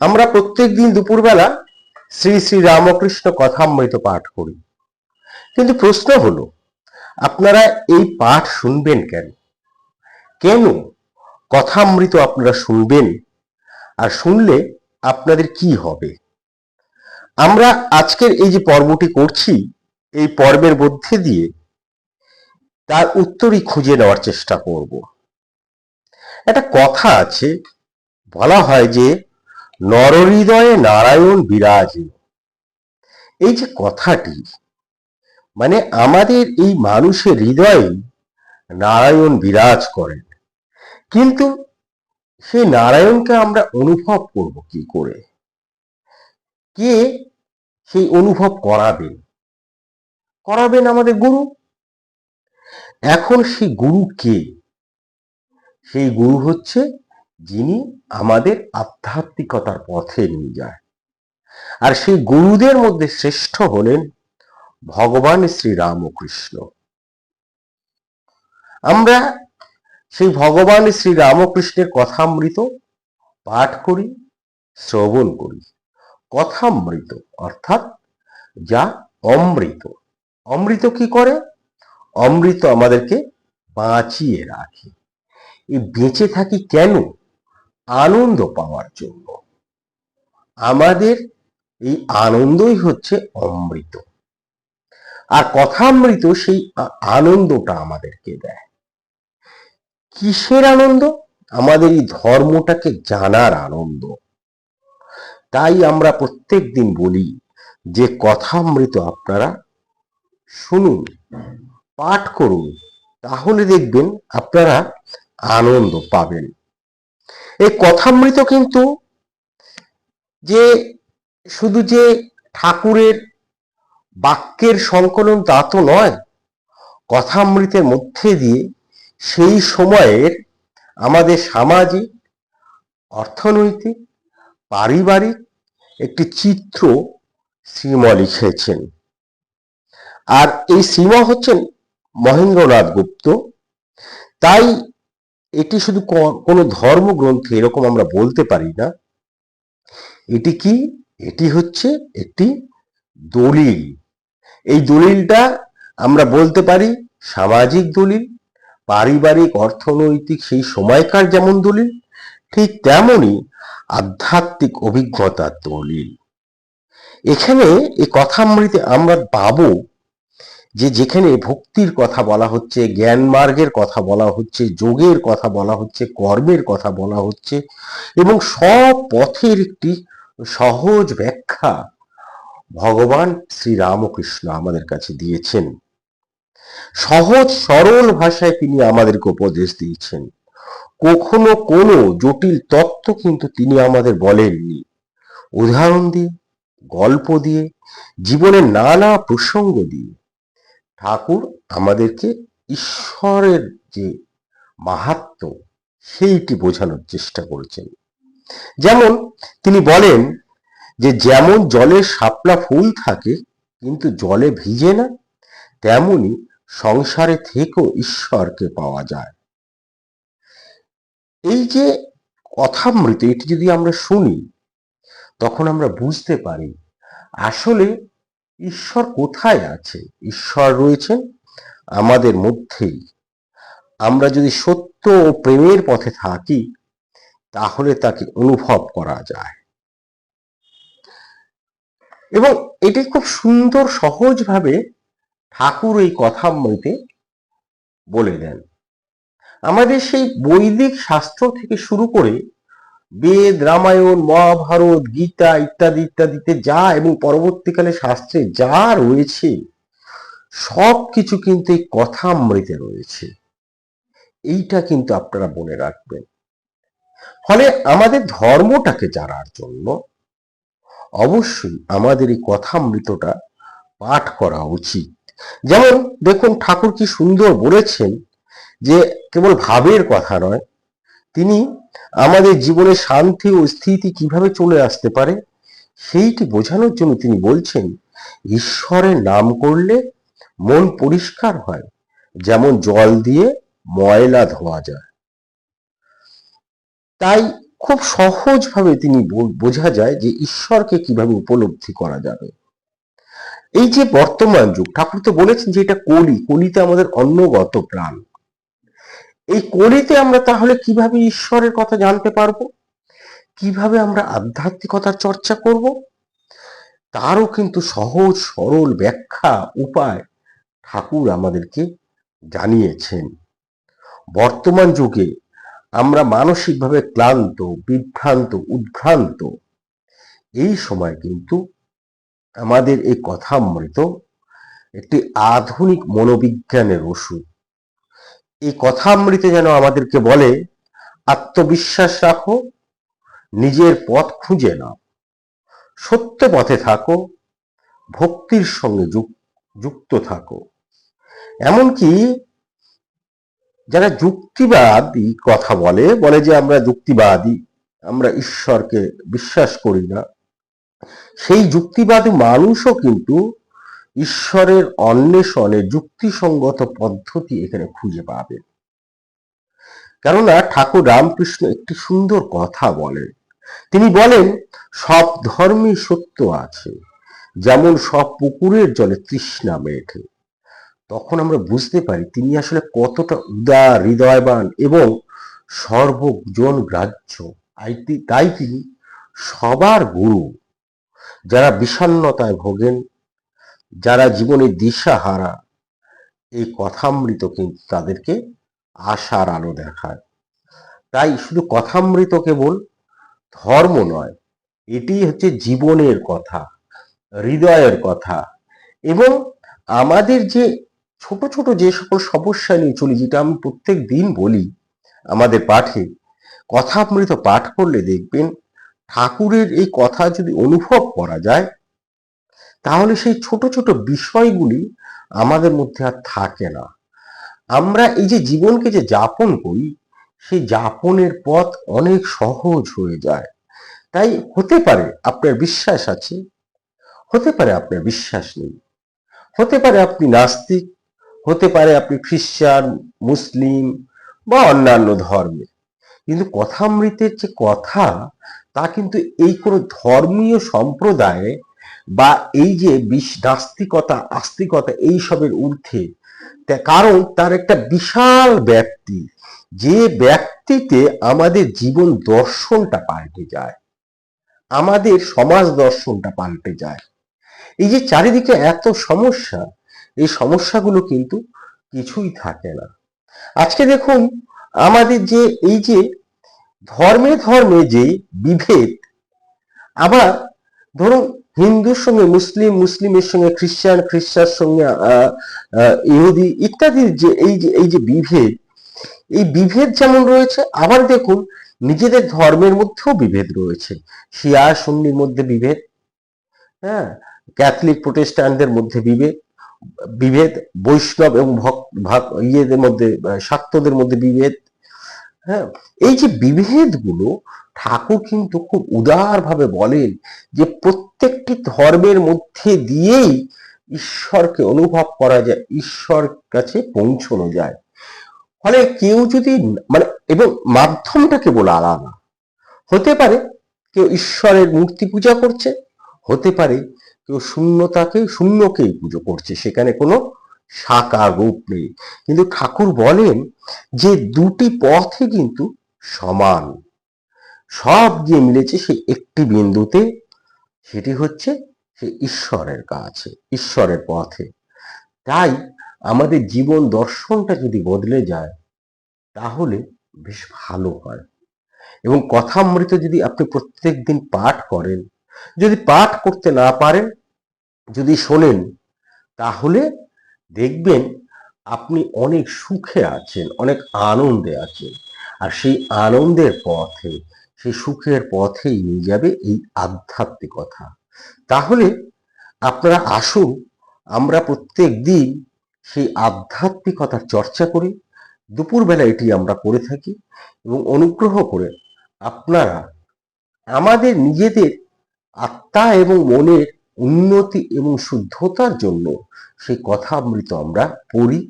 আমরা প্রত্যেক দিন দুপুরবেলা শ্রী শ্রী রামকৃষ্ণ কথামৃত পাঠ করি। কিন্তু প্রশ্ন হলো, আপনারা এই পাঠ শুনবেন কেন? কেন কথামৃত আপনারা শুনবেন? আর শুনলে আপনাদের কি হবে? আমরা আজকের এই যে পর্বটি করছি, এই পর্বের মধ্যে দিয়ে তার উত্তরই খুঁজে নেওয়ার চেষ্টা করব। একটা কথা আছে, বলা হয় যে নরহৃদয়ে নারায়ণ বিরাজ। এই যে কথাটি মানে আমাদের এই মানুষের হৃদয়ে নারায়ণ বিরাজ করেন। কিন্তু সেই নারায়ণকে আমরা অনুভব করব কি করে? কে সেই অনুভব করাবেন? করাবেন আমাদের গুরু। এখন সেই গুরু কে? সেই গুরু হচ্ছে যিনি আমাদের আধ্যাত্মিকতার পথে নিয়ে যায়। আর সেই গুরুদের মধ্যে শ্রেষ্ঠ হলেন ভগবান শ্রী রামকৃষ্ণ। আমরা সেই ভগবান শ্রী রামকৃষ্ণের কথামৃত পাঠ করি, শ্রবণ করি। কথামৃত অর্থাৎ যা অমৃত। অমৃত কি করে? অমৃত আমাদেরকে বাঁচিয়ে রাখে। এই বেঁচে থাকি কেন? আনন্দ পাওয়ার জন্য। আমাদের এই আনন্দই হচ্ছে অমৃত। আর কথামৃত সেই আনন্দটা আমাদেরকে দেয়। কিসের আনন্দ? আমাদের এই ধর্মটাকে জানার আনন্দ। তাই আমরা প্রত্যেক দিন বলি যে কথামৃত আপনারা শুনুন, পাঠ করুন। তাহলে দেখবেন আপনারা আনন্দ পাবেন। এই কথামৃত কিন্তু যে শুধু যে ঠাকুরের বাক্যের সংকলন তা তো নয়, কথামৃতের মধ্যে দিয়ে সেই সময়ের আমাদের সামাজিক, অর্থনৈতিক, পারিবারিক একটি চিত্র শ্রীমা লিখেছেন। আর এই শ্রীমা হচ্ছেন মহেন্দ্রনাথ গুপ্ত। তাই এটি শুধু কোনো ধর্মগ্রন্থে এরকম আমরা বলতে পারি না। এটি কি? এটি হচ্ছে একটি দলিল। এই দলিলটা আমরা বলতে পারি সামাজিক দলিল, পারিবারিক, অর্থনৈতিক সেই সময়কার যেমন দলিল, ঠিক তেমনই আধ্যাত্মিক অভিজ্ঞতার দলিল। এখানে এই কথামৃতে আমরা পাবো যে যেখানে ভক্তির কথা বলা হচ্ছে, জ্ঞান মার্গের কথা বলা হচ্ছে, যোগের কথা বলা হচ্ছে, কর্মের কথা বলা হচ্ছে এবং সব পথের একটি সহজ ব্যাখ্যা ভগবান শ্রী রামকৃষ্ণ আমাদের কাছে দিয়েছেন। সহজ, সরল ভাষায় তিনি আমাদেরকে উপদেশ দিয়েছেন। কখনো কোনো জটিল তত্ত্ব কিন্তু তিনি আমাদের বলেননি। উদাহরণ দিয়ে, গল্প দিয়ে, জীবনের নানা প্রসঙ্গ দিয়ে। ঠাকুর আমাদেরকে ঈশ্বরের যে মাহাত্ম, সেইটি বোঝানোর চেষ্টা করেছেন। যেমন তিনি বলেন যে, যেমন জলে শাপলা ফুল থাকে, কিন্তু জলে ভিজে না, তেমনি সংসারে থেকেও ঈশ্বরকে পাওয়া যায়। এই যে কথামৃত, এটি যদি আমরা শুনি, তখন আমরা বুঝতে পারি আসলে ঈশ্বর কোথায় আছে? ঈশ্বর রয়েছেন আমাদের মধ্যেই। আমরা যদি সত্য ও প্রেমের পথে থাকি, তাহলে তাকে অনুভব করা যায়। এবং এটি খুব সুন্দর, সহজভাবে ঠাকুর এই কথামৃতে বলে দেন। আমাদের সেই বৈদিক শাস্ত্র থেকে শুরু করে বেদ, রামায়ণ, মহাভারত, গীতা ইত্যাদি ইত্যাদিতে যা এবং পরবর্তীকালে শাস্ত্রে যা রয়েছে, সব কিছু কিন্তু এই কথামৃতে রয়েছে। এইটা কিন্তু আপনারা মনে রাখবেন। ফলে আমাদের ধর্মটাকে জানার জন্য অবশ্যই আমাদের এই কথামৃতটা পাঠ করা উচিত। যেমন দেখুন, ঠাকুর কি সুন্দর বলেছেন যে কেবল ভাবের কথা নয়, তিনি আমাদের জীবনে শান্তি ও স্থিতি কীভাবে চলে আসতে পারে, সেইটি বোঝানোর জন্য তিনি বলছেন, ঈশ্বরের নাম করলে মন পরিষ্কার হয়, যেমন জল দিয়ে ময়লা ধোয়া যায়। তাই খুব সহজভাবে তিনি বোঝা যায় যে ঈশ্বরকে কীভাবে উপলব্ধি করা যাবে। এই যে বর্তমান যুগ, ঠাকুর তো বলেছেন যে এটা কলি, কলিতে আমাদের অন্নগত প্রাণ। এই কলিতে আমরা তাহলে কীভাবে ঈশ্বরের কথা জানতে পারব? কীভাবে আমরা আধ্যাত্মিকতার চর্চা করব? তারও কিন্তু সহজ, সরল ব্যাখ্যা, উপায় ঠাকুর আমাদেরকে জানিয়েছেন। বর্তমান যুগে আমরা মানসিকভাবে ক্লান্ত, বিভ্রান্ত, উদ্ভ্রান্ত। এই সময় কিন্তু আমাদের এই কথামৃত একটি আধুনিক মনোবিজ্ঞানের ওষুধ। এই কথা কথামৃতে যেন আমাদেরকে বলে, আত্মবিশ্বাস রাখো, নিজের পথ খুঁজে নাও। সত্য পথে থাকো, ভক্তির সঙ্গে যুক- যুক্ত থাকো। এমনকি যারা যুক্তিবাদী কথা বলে বলে যে আমরা যুক্তিবাদী, আমরা ঈশ্বরকে বিশ্বাস করি না, সেই যুক্তিবাদী মানুষও কিন্তু ঈশ্বরের অন্বেষণে যুক্তিসঙ্গত পদ্ধতি এখানে খুঁজে পাবে কেননা ঠাকুর রামকৃষ্ণ একটি সুন্দর কথা বলেন। তিনি বলেন, সব ধর্মই সত্য আছে, যেমন সব পুকুরের জলে তৃষ্ণা মেঠে তখন আমরা বুঝতে পারি তিনি আসলে কতটা উদার, হৃদয়বান এবং সর্বজন গ্রাহ্য। তাই তিনি সবার গুরু, যারা বিষণ্ণতায় ভোগেন যারা জীবনে দিশা হারা এই কথামৃত কিন্তু তাদেরকে আশার আলো দেখায়। তাই শুধু কথামৃত কেবল ধর্ম নয়, এটি হচ্ছে জীবনের কথা, হৃদয়ের কথা এবং আমাদের যে ছোট ছোট যে সকল সমস্যা নিয়ে চলি, যেটা আমি প্রত্যেক দিন বলি আমাদের পাঠে, কথামৃত পাঠ করলে দেখবেন ঠাকুরের এই কথা যদি অনুভব করা যায় তাহলে সেই ছোট ছোট বিষয়গুলি আমাদের মধ্যে আর থাকে না। আমরা এই যে জীবনকে যে যাপন করি, সেই যাপনের পথ অনেক সহজ হয়ে যায়। তাই হতে পারে আপনার বিশ্বাস আছে, হতে পারে আপনার বিশ্বাস নেই। হতে পারে আপনি নাস্তিক, হতে পারে আপনি খ্রিস্টান, মুসলিম বা অন্যান্য ধর্মে। কিন্তু কথামৃতের যে কথা, তা কিন্তু এই কোনো ধর্মীয় সম্প্রদায়ে বা এই যে বিশ নাস্তিকতা, আস্তিকতা এইসবের ঊর্ধ্বে কারণ তার একটা বিশাল ব্যক্তি যে ব্যক্তিতে আমাদের জীবন দর্শনটা পাল্টে যায়, আমাদের সমাজ দর্শনটা পাল্টে যায়। এই যে চারিদিকে এত সমস্যা, এই সমস্যাগুলো কিন্তু কিছুই থাকে না। আজকে দেখুন, আমাদের যে এই যে ধর্মে ধর্মে যে বিভেদ, আবার ধরুন হিন্দুর সঙ্গে মুসলিম, মুসলিমের সঙ্গে খ্রিস্টান, খ্রিস্টার সঙ্গে ইহুদি ইত্যাদির যে এই যে এই যে বিভেদ, এই বিভেদ যেমন রয়েছে, আবার দেখুন নিজেদের ধর্মের মধ্যেও বিভেদ রয়েছে। শিয়া, সুন্নির মধ্যে বিভেদ হ্যাঁ? ক্যাথলিক প্রোটেস্ট্যান্টদের মধ্যে বিভেদ বিভেদ, বৈষ্ণব এবং ইয়েদের মধ্যে শাক্তদের মধ্যে বিভেদ হ্যাঁ? এই যে বিভেদগুলো ঠাকুর কিন্তু খুব উদারভাবে বলেন যে প্রত্যেকটি ধর্মের মধ্যে দিয়েই ঈশ্বরকে অনুভব করা যায়, ঈশ্বর কাছে পৌঁছানো যায়। ফলে কেউ যদি মানে এবং মাধ্যমটা কেবল আলাদা। হতে পারে কেউ ঈশ্বরের মূর্তি পূজা করছে, হতে পারে কেউ শূন্যতাকে, শূন্যকেই পুজো করছে, সেখানে কোনো সাকার রূপ নেই। কিন্তু ঠাকুর বলেন যে দুটি পথই কিন্তু সমান। সব গিয়ে মিলেছে সেই একটি বিন্দুতে, সেটি হচ্ছে সে ঈশ্বরের কাছে, ঈশ্বরের পথে। তাই আমাদের জীবন দর্শনটা যদি বদলে যায়, তাহলে বেশ ভালো হয়। এবং কথামৃত যদি আপনি প্রত্যেক দিন পাঠ করেন, যদি পাঠ করতে না পারেন, যদি শোনেন, তাহলে দেখবেন আপনি অনেক সুখে আছেন, অনেক আনন্দে আছেন। আর সেই আনন্দের পথে সেই সুখের পথেই নিয়ে যাবে এই আধ্যাত্মিকতা। তাহলে আপনারা আসুন, আমরা প্রত্যেক দিন সেই আধ্যাত্মিকতার চর্চা করি দুপুরবেলা এটি আমরা করে থাকি এবং অনুগ্রহ করে আপনারা আমাদের নিজেদের আত্মা এবং মনের উন্নতি এবং শুদ্ধতার জন্য সেই কথা অমৃত আমরা পড়ি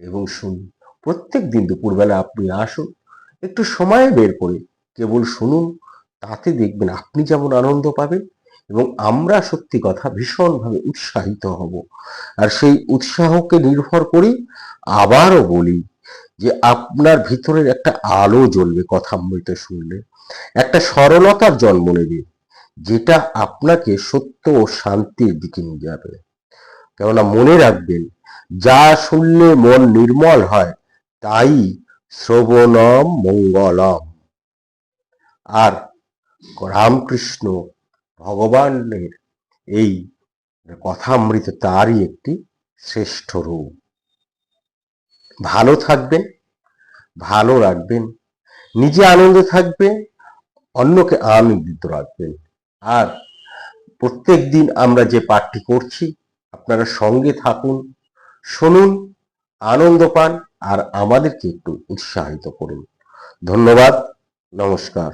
এবং শুনি। প্রত্যেক দিন দুপুরবেলা আপনি আসুন, একটু সময় বের করে কেবল শুনুন, তাতে দেখবেন আপনি যেমন আনন্দ পাবেন এবং আমরা সত্যি কথা ভীষণভাবে উৎসাহিত হব। আর সেই উৎসাহকে নির্ভর করি আবারও বলি যে আপনার ভিতরের একটা আলো জ্বলবে কথা কথামৃত শুনলে। একটা সরলতার জন্ম নেবে যেটা আপনাকে সত্য ও শান্তির দিকে নিয়ে যাবে। কেননা মনে রাখবেন, যা শুনলে মন নির্মল হয়, তাই শ্রবণম মঙ্গলম। আর রামকৃষ্ণ ভগবানের এই কথামৃত তারই একটি শ্রেষ্ঠ রূপ। ভালো থাকবেন, ভালো রাখবেন, নিজে আনন্দে থাকবে অন্যকে আনন্দিত রাখবেন। আর প্রত্যেক দিন আমরা যে পাঠটি করছি, আপনারা সঙ্গে থাকুন, শুনুন, আনন্দ পান, আর আমাদেরকে একটু উৎসাহিত করুন। ধন্যবাদ, নমস্কার।